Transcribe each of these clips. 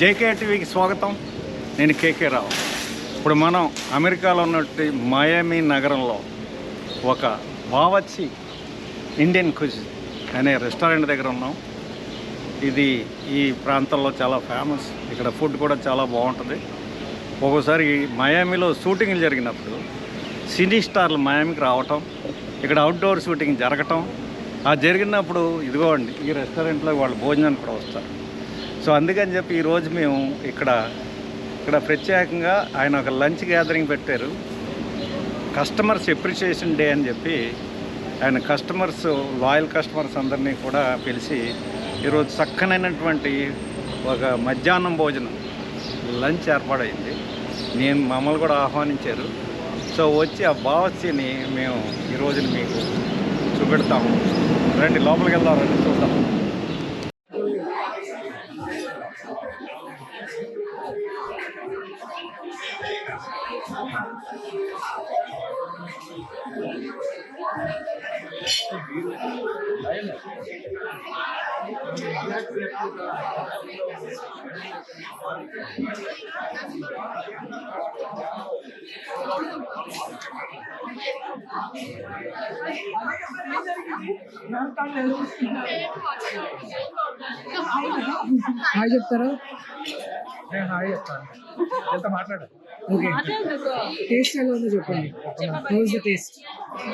JK టీవీకి స్వాగతం. నేను కేకే రావు. ఇప్పుడు మనం అమెరికాలో ఉన్నట్టు మయామి నగరంలో ఒక బావచ్చి ఇండియన్ కుజ్ అనే రెస్టారెంట్ దగ్గర ఉన్నాం. ఇది ఈ ప్రాంతంలో చాలా ఫేమస్. ఇక్కడ ఫుడ్ కూడా చాలా బాగుంటుంది. ఒక్కోసారి మయామిలో షూటింగ్లు జరిగినప్పుడు సినీ స్టార్లు మయామికి రావటం ఇక్కడ అవుట్డోర్ షూటింగ్ జరగటం ఆ జరిగినప్పుడు ఇదిగోండి ఈ రెస్టారెంట్లో వాళ్ళు భోజనానికి కూడా వస్తారు. సో అందుకని చెప్పి ఈరోజు మేము ఇక్కడ ఇక్కడ ప్రత్యేకంగా ఆయన ఒక లంచ్ గ్యాదరింగ్ పెట్టారు. కస్టమర్స్ ఎప్రిషియేషన్ డే అని చెప్పి ఆయన కస్టమర్స్ లాయల్ కస్టమర్స్ అందరినీ కూడా పిలిచి ఈరోజు చక్కనైనటువంటి ఒక మధ్యాహ్నం భోజనం లంచ్ ఏర్పాటైంది. నేను మమ్మల్ని కూడా ఆహ్వానించారు. సో వచ్చి ఆ బావచ్చిని మేము ఈ మీకు చూపెడతాము. రండి లోపలికి వెళ్దాం రండి చూద్దాం. హాయ్ చెప్తారా నేను హాయ్ చెప్తాను ఎంత మాట్లాడు ఓకే టేస్ట్ ఎలా ఉందో చెప్పండి హౌస్ ద టేస్ట్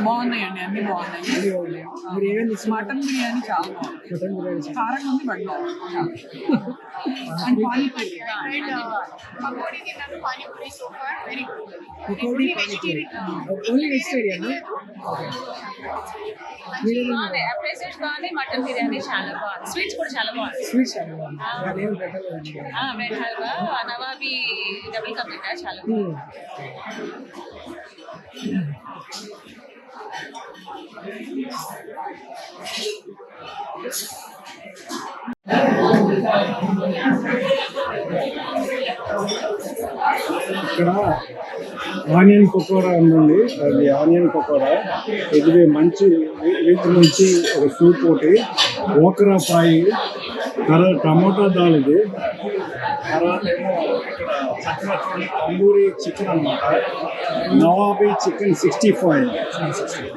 బాగున్నాయండి అన్ని బాగున్నాయి అది బాగుంది మీరు ఏమేమి మటన్ బిర్యానీ చాలా బాగుంది మటన్ బిర్యానీ కారంగా ఉంది బట్ బాగుంది and panipuri And uh, Pakodi తిన్నాను panipuri so far very good pakodi panipuri only vegetarian బాగుంది అప్రిసియేట్ బాగుంది మటన్ బిర్యానీ చాలా బాగుంది స్వీట్స్ కూడా చాలా బాగుంది స్వీట్స్ చాలా బాగుంది అదేం బెటర్ బ్రెడ్ హల్వా నవాబీ డబుల్ కా మీఠా చాలా బాగుంది Hmm. ఇక్కడ ఆనియన్ పకోడా ఉందండి. అది ఆనియన్ పకోడా. ఇది మంచి వీటి నుంచి ఒక సూప్ ఒకటి ఓకరా ఫ్రై తర్వాత టమోటా దాల్ ఇది. తర్వాత ఏమో తందూరి చికెన్ అనమాట నవాబీ చికెన్ సిక్స్టీ ఫైవ్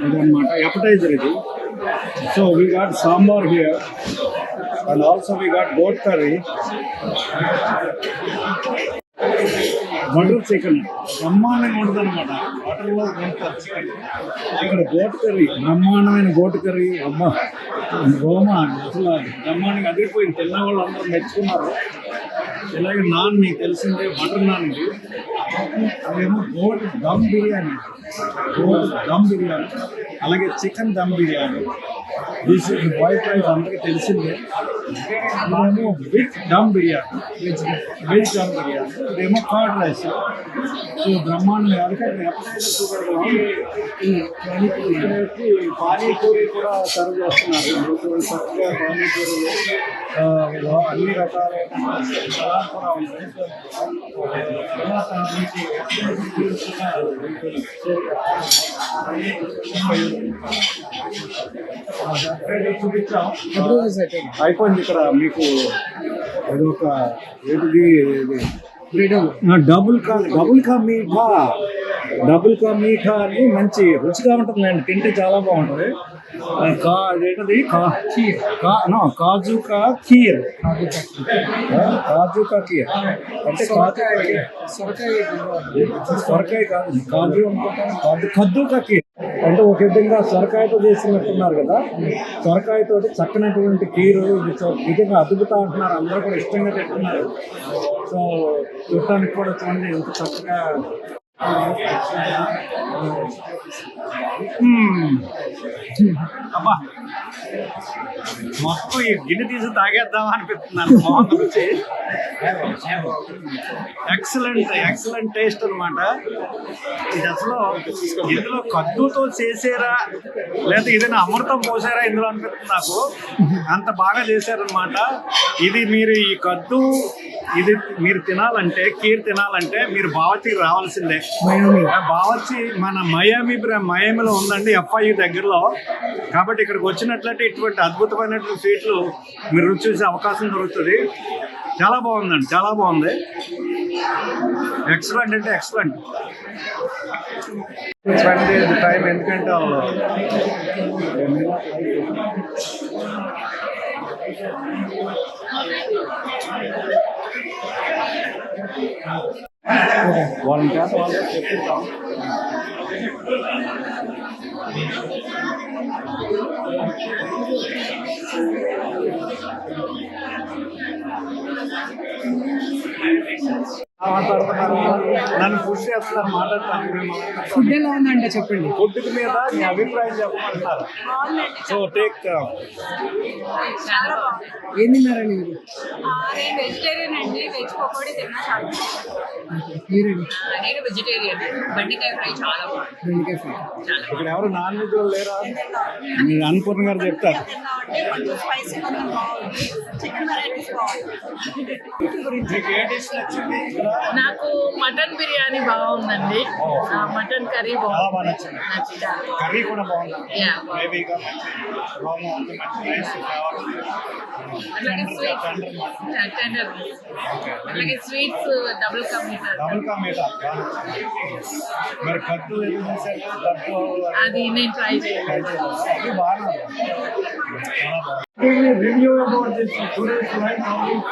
ఇదన్నమాట. ఎపటైజర్ ఇది. So we got sambar here and also we got goat curry butter chicken బ్రహ్మాండంగా ఉంటుంది అనమాట బటర్లో దొరుకుతుంది చికెన్ ఇక్కడ గోట్ కర్రీ బ్రహ్మాండమైన గోట్ కర్రీ అమ్మ రోమా అసలు బ్రహ్మాండంగా అదిరిపోయింది. తిన్న వాళ్ళు అందరూ మెచ్చుకున్నారు. ఇలాగే నాన్ మీకు తెలిసిందే బటర్ నాన్ ఇది. అదేమో గోల్డ్ దమ్ బిర్యానీ. గోల్డ్ దమ్ బిర్యానీ. అలాగే chicken dum biryani. This white rice అందరికీ తెలిసిందే. ఇదేమో విత్ దమ్ బిర్యానీ. వెజ్ దమ్ బిర్యానీ. ఇదేమో కర్డ్ రైస్. సో బ్రహ్మాండం అందుకే ఇక్కడ పానీపూరి కూడా సర్వ్ చేస్తున్నారు చక్కగా పానీపూరి అన్ని రకాల కూడా ఉన్నాయి అయిపోయింది ఇక్కడ మీకు ఒక ఏంటిది డబుల్ కా డబుల్ కా మీఠా. డబుల్ కా మీఠా అని మంచి రుచిగా ఉంటుందండి. తింటే చాలా బాగుంటుంది. కా అదేంటది? కా కా నో కాజు కా ఆ, కాజు కా ఖీర్ అంటే. సొరకాయ కాదు కాజు అనుకుంటాను. కద్దు కా ఖీర్ అంటే ఒక విధంగా సొరకాయతో చేసినట్టున్నారు కదా. సొరకాయతో చక్కనటువంటి కీరు నిజంగా అద్భుతం అంటున్నారు. అందరూ కూడా ఇష్టంగా తింటున్నారు. సో చూడటానికి కూడా చూడండి ఎంత చక్కగా. Hmm. అబ్బా మొత్తం ఈ గిన్నె తీసి తాగేద్దాం అనిపిస్తుంది మొహం ఎక్సలెంట్ ఎక్సలెంట్ టేస్ట్ అనమాట ఇది అసలు ఇందులో కద్దుతో చేసారా? లేదా ఏదైనా అమృతం పోసారా ఇందులో అనిపిస్తుంది నాకు. అంత బాగా చేశారనమాట ఇది మీరు ఈ కద్దు ఇది మీరు తినాలంటే కీర్ తినాలంటే మీరు బావచ్చికి రావాల్సిందే. ఆ బావచ్చి మన మయామి మయామిలో ఉందండి ఎఫ్ఐ దగ్గరలో. కాబట్టి ఇక్కడికి వచ్చినట్లయితే ఇటువంటి అద్భుతమైనటువంటి స్వీట్లు మీరు రుచి చూసే అవకాశం దొరుకుతుంది. చాలా బాగుందండి చాలా బాగుంది. ఎక్సలెంట్ అంటే ఎక్సలెంట్ స్పెండ్ టైం ఎందుకంటే వాళ్ళు వాళ్ళని చేత వాళ్ళకి చెప్పిస్తాం మాట్లాడుతున్నారు నన్ను పుష్ చేస్తున్నారు మాట్లాడతాను ఫుడ్ ఎలా ఉందంటే చెప్పండి. ఫుడ్ మీద మీ అభిప్రాయం చెప్పమంటున్నారు. సో టేక్ చాలా బాగుంది. ఏం తిన్నారండి మీరు? నేను వెజిటేరియన్ అండి. వెజ్ పకోడీ తిన్నా చాలా మీరండి? నేను వెజిటేరియన్ బెండకాయ ఫ్రై చాలా బాగుంది. బెండకాయ ఫ్రై. ఇక్కడ ఎవరు నాన్ వెజ్ లేరా? మీరు అన్నపూర్ణ గారు చెప్తారు. చికెన్ వెరైటీస్ నాకు మటన్ బిర్యానీ బాగుందండి. మటన్ కర్రీ బాగుంది. కర్రీ కూడా అట్లాగే స్వీట్స్ డబుల్ డబుల్ మరి కట్టు అది నేను ట్రై చేయలేదు. Give me a video about this students right now.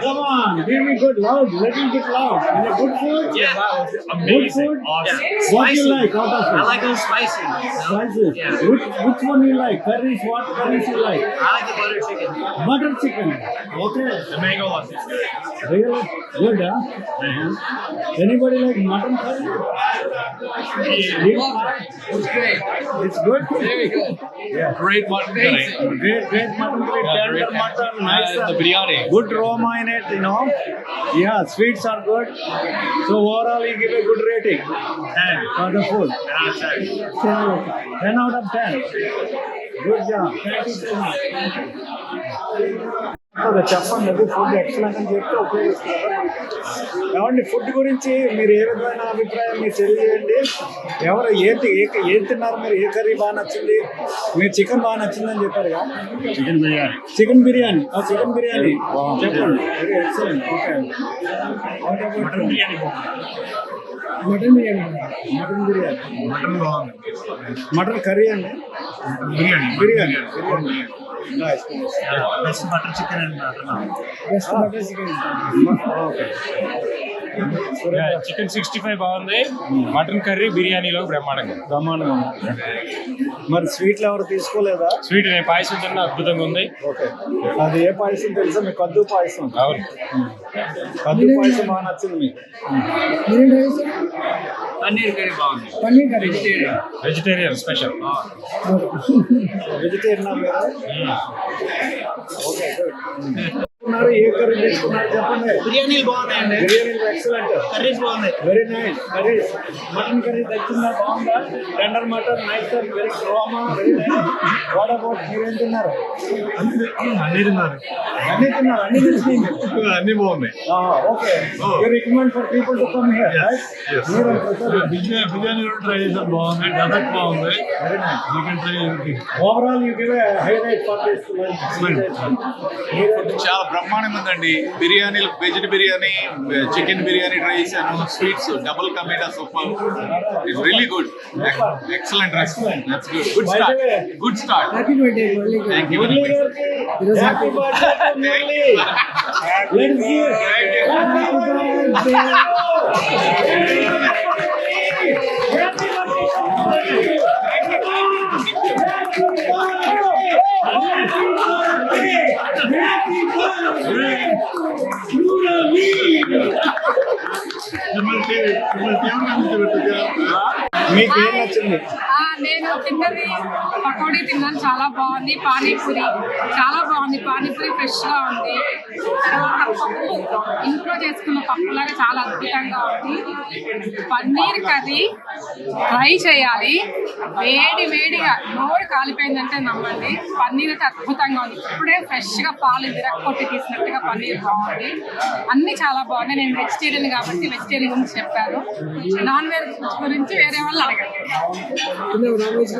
Come on, give me good love. Let me get love. And a good food? Yeah. Amazing. Good food? Awesome. What spicy. you like out of? I like those spicy. No? Spices. Yeah. Which, which one you like? Curries, what curries you like? I like the butter chicken. Butter chicken. Okay. The mango one. Really? Good, huh? Mm-hmm. Anybody like mutton curry? Yeah. It's great. It's good? Very good. Yeah. Great mutton curry. Great, great mutton curry. Yeah, Tender great. mutton. Nice. Uh, the biryani. Good aroma in it, you know. Yeah, sweets are good. So overall, you give a good rating Ten. for the food. Ten out of ten. 10 out of 10. Good job. Thank you so much. చెప్పండి అది food excellent అని చెప్తే ఉపయోగిస్తున్నారు ఏమండి food గురించి మీరు ఏ విధమైన అభిప్రాయం మీరు తెలియజేయండి? ఎవరు ఏంటి ఏ ఏం తిన్నారు మీరు? ఏ కర్రీ బాగా నచ్చింది? మీరు చికెన్ బాగా నచ్చిందని చెప్పారు chicken biryani. Chicken biryani. Chicken biryani. చెప్పండి. Very excellent. Okay mutton biryani. Mutton biryani. Mutton biryani. Mutton బాగుంది. మటన్ కర్రీ అండి? Biryani. Biryani. Best butter chicken and mutton best mutton chicken okay chicken sixty five బాగుంది. Mutton curry బిర్యానీలో బ్రహ్మాండంగా. బ్రహ్మాండంగా. మరి స్వీట్లు ఎవరు తీసుకోలేదా? స్వీట్ నేను పాయసం తిన్న అద్భుతంగా ఉంది. ఓకే అది ఏ పాయసం తెలుసా? మీకు కద్దు పాయసం. అవును. కద్దు పాయసం బాగా నచ్చింది మీకు. పన్నీర్ కర్రీ బాగుంది. Paneer curry vegetarian special vegetarian okay. Good ఉన్నారు ఏ కర్రీ తీసుకున్నారు చెప్పండి. బిర్యానీలు బాగున్నాయండి. బిర్యానీ ఎక్సలెంట్ కర్రీస్ బాగున్నాయి. Very nice curry mutton curry తెచ్చిందా బాగుందా? Tender mutton nice very Roma very nice what about మీరేం తిన్నారు? అన్ని తిన్నారు. అన్ని తిన్నారు అన్ని తెచ్చినాయి మీరు అన్ని బాగున్నాయి. Okay you recommend for people to come here right మీరు ప్రసాద్ బిర్యానీ బిర్యానీ కూడా ట్రై చేసాం బాగుంది. డెజర్ట్ బాగుంది very nice you can try overall you give a highlight for this lunch చాలా బ్రహ్మాండంగా ఉందండి. బిర్యానీలు veg biryani chicken biryani try చేశాను. Sweets double ka meetha super. It's really good excellent restaurant that's good good By the start way, good start happy birthday మళ్ళీ thank you Murali గారికి ఈరోజు happy మీకు ఏం నచ్చింది? నేను తిన్నది పకోడీ తిన్నాను చాలా బాగుంది. పానీపూరి చాలా బాగుంది. పానీపూరి ఫ్రెష్గా ఉంది. తర్వాత పప్పు. ఇంట్లో చేసుకున్న పప్పులాగా చాలా అద్భుతంగా ఉంది. పన్నీర్ కర్రీ ఫ్రై చేయాలి. వేడి వేడిగా నోరు కాలిపోయిందంటే నమ్మండి. పన్నీర్ అయితే అద్భుతంగా ఉంది. ఇప్పుడే ఫ్రెష్గా పాలు విరక్కొట్టి తీసినట్టుగా పన్నీర్ బాగుంది. అన్ని చాలా బాగున్నాయి. నేను వెజిటేరియన్ కాబట్టి వెజిటేరియన్ గురించి చెప్పాను. నాన్ వెజ్ గురించి వేరే వాళ్ళు తిన్నావు నాన్ వెజ్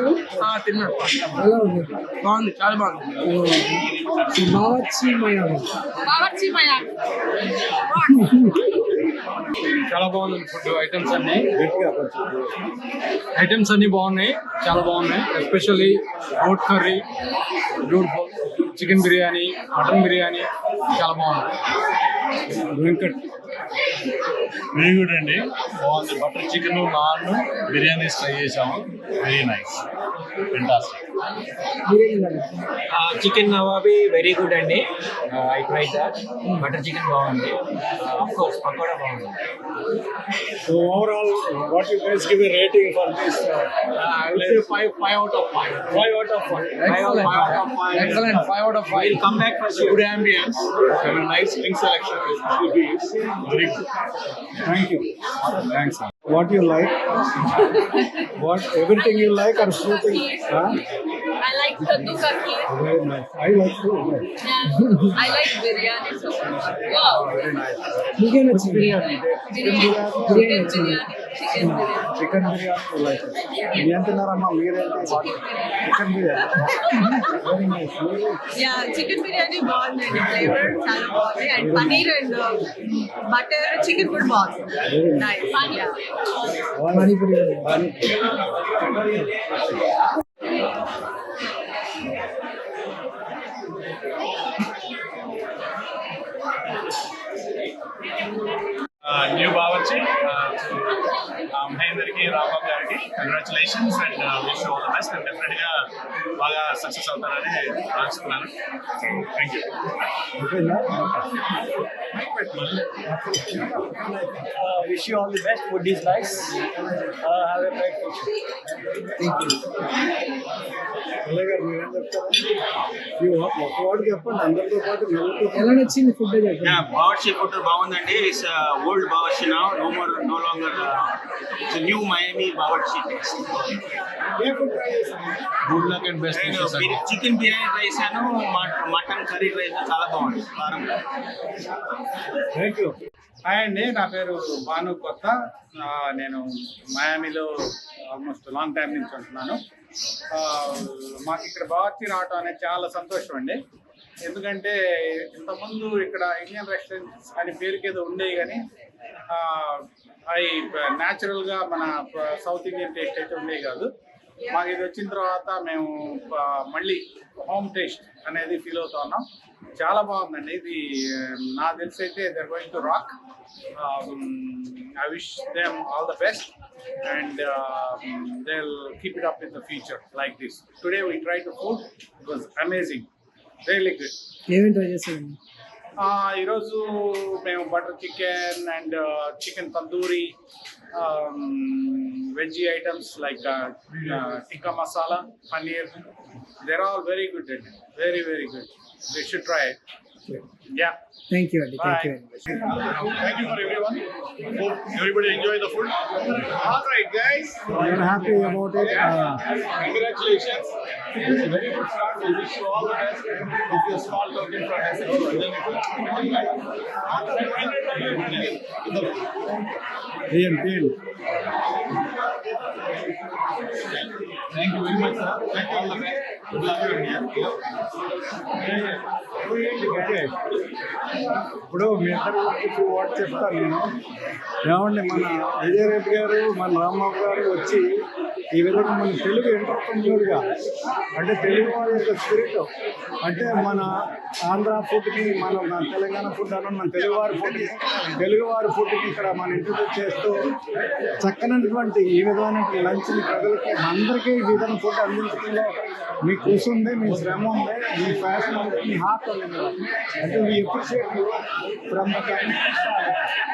తిన్నాను ఎలా ఉంది బాగుంది చాలా బాగుంది బావర్చి మయామి బావర్చి మయా చాలా బాగుంది ఫుడ్ ఐటమ్స్ అన్ని ఐటమ్స్ అన్ని బాగున్నాయి చాలా బాగున్నాయి especially road curry beautiful chicken biryani mutton biryani చాలా బాగుంది వెంకట్ వెరీ గుడ్ అండి బాగుంది. Butter chicken naan biryanis try చేసాము very nice chicken nawabi very good అండి. I try that. Butter chicken బాగుంది. ఆఫ్ కోర్స్ పకోడా బాగుంది. So overall what you guys give a rating for this five five out of five five out of five excellent five out of five come back for Good ambience, and a nice drink selection, especially beers. Very good. Thank What you like? what? Everything you like or something? Huh? I like sattu ka. Very nice. I like too. Right? Yeah. I like biryani so much. Wow. Very nice. Biryani. Biryani. Biryani. biryani. biryani. biryani. Chicken biryani like ఏం తిన్నారమ్మా మీరేంటి chicken biryani very nice Yeah, chicken biryani బాగుందండి flavour చాలా బాగుంది and paneer and butter chicken కూడా బాగుంది nice yeah panipuri Uh, new Bawarchi, uh, అందరికీ రామ గారికి congratulations and wish all the best and డెఫినెట్గా బాగా సక్సెస్ అవుతారని ఆశిస్తున్నాను. Thank you wish you all the best food is nice have a bright ఎలా నచ్చింది ఫుడ్ బావర్షి ఫుడ్ బాగుందండి. ఇట్స్ ఓల్డ్ బావర్షి నా no more no longer it's new Miami Bawarchi good luck and best chicken biryani try చేశాను mutton curry try చేశాను చాలా బాగుంది. కారం thank you hi అండి నా పేరు భాను కొత్త. నేను మయామిలో ఆల్మోస్ట్ లాంగ్ టైం నుంచి ఉంటున్నాను. ఆ, మాకు ఇక్కడ బావర్చి రావటం అనేది చాలా సంతోషం అండి. ఎందుకంటే ఇంతకుముందు ఇక్కడ ఇండియన్ రెస్టారెంట్స్ అని పేరుకి ఏదో ఉండేవి కానీ అవి న్యాచురల్గా మన సౌత్ ఇండియన్ టేస్ట్ అయితే ఉండేవి కాదు. మాకు ఇది వచ్చిన తర్వాత మేము మళ్ళీ హోమ్ టేస్ట్ అనేది ఫీల్ అవుతా ఉన్నాం. చాలా బాగుందండి. ఇది నా నాకు తెలిసి అయితే they're going to rock I wish them all the best and they keep it up in the future like this today we try to food it was amazing really good ఏమేమి ట్రై ఆ, ఈరోజు మేము butter chicken and chicken tandoori veg items like tikka masala paneer. They're all very good అండి very very good they should try yeah Thank you, Andy. Thank you very. Thank you for everyone. Hope everybody enjoy the food. All right, guys. We are happy about it. Uh, Congratulations. It's a very good start. We wish you all the best with your small token for us. Real, real. Thank you very much, sir. Thank you all the best. Good luck to you. Okay ఇప్పుడు మీ ఇద్దరు గురించి చెప్తాను నేను. ఏమండి మన విజయ రెడ్డి గారు మన రాంబాబు గారు వచ్చి ఈ విధంగా మన తెలుగు ఎంటర్ప్రెన్యూర్గా అంటే తెలుగు వారి యొక్క స్పిరిట్ అంటే మన ఆంధ్ర ఫుడ్కి మన మన తెలంగాణ ఫుడ్ అన్న మన తెలుగువారి ఫుడ్కి తెలుగువారి ఫుడ్కి ఇక్కడ మన ఇంట్రడ్యూస్ చేస్తూ చక్కనటువంటి ఈ విధమైనటువంటి లంచ్ని ప్రజలకి అందరికీ ఈ విధమైన ఫుడ్ అందించడంలో మీ కృషి ఉంది మీ శ్రమ ఉంది మీ ఫ్యాషన్ ఉంది మీ హార్ట్ ఉంది ఇందులో. అంటే we appreciate you from the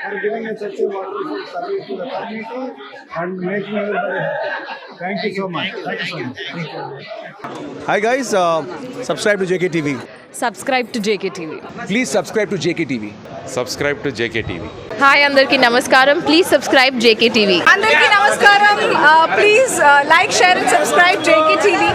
for giving a such wonderful service to the community and making everybody thank you so much thank you so much Hi guys, uh, subscribe to JKTV. Subscribe to JK TV Please subscribe to JKTV. Subscribe to JK టీవీ hi అందరికీ నమస్కారం. Please subscribe JK TV అందరికీ నమస్కారం. Please like share and subscribe JK TV